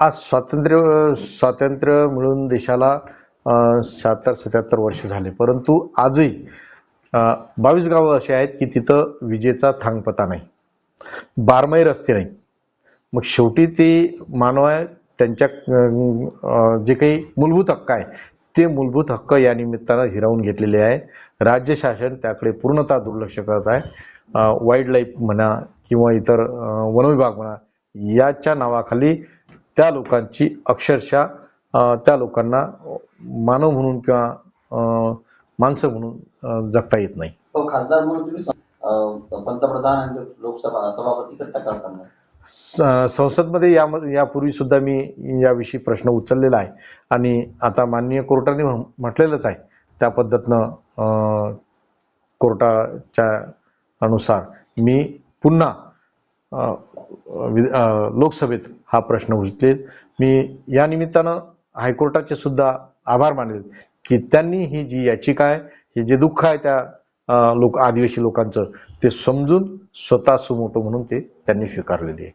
आज स्वातंत्र्य स्वातंत्र्य मिळून देशाला शहात्तर सत्याहत्तर वर्ष झाले. परंतु आजही बावीस गावं अशी आहेत की तिथं विजेचा थांगपता नाही. बारमाही रस्ते नाही. मग शेवटी ते मानव आहे त्यांच्या जे काही मूलभूत हक्क आहे ते मूलभूत हक्क या निमित्तानं हिरावून घेतलेले आहे. राज्य शासन त्याकडे पूर्णतः दुर्लक्ष करत आहे. वाईल्ड लाईफ म्हणा किंवा इतर वनविभाग म्हणा याच्या नावाखाली त्या लोकांची अक्षरशः त्या लोकांना मानव म्हणून किंवा माणसं म्हणून जगता येत नाही. हो खासदार म्हणून पंतप्रधान लोकसभा सभापतीकडे तक्रार करणार स- संसदमध्ये या यापूर्वी सुद्धा मी याविषयी प्रश्न उचललेला आहे. आणि आता माननीय कोर्टाने म्हटलेलंच आहे. त्या पद्धतीनं कोर्टाच्या अनुसार मी पुन्हा लोकसभेत हा प्रश्न उचलेल. मी या निमित्तानं हायकोर्टाचे सुद्धा आभार मानेल की त्यांनी ही जी याचिका आहे हे जे दुःख आहे त्या लोक आदिवासी लोकांचं ते समजून स्वतः सुमोटो म्हणून ते त्यांनी स्वीकारलेली आहे.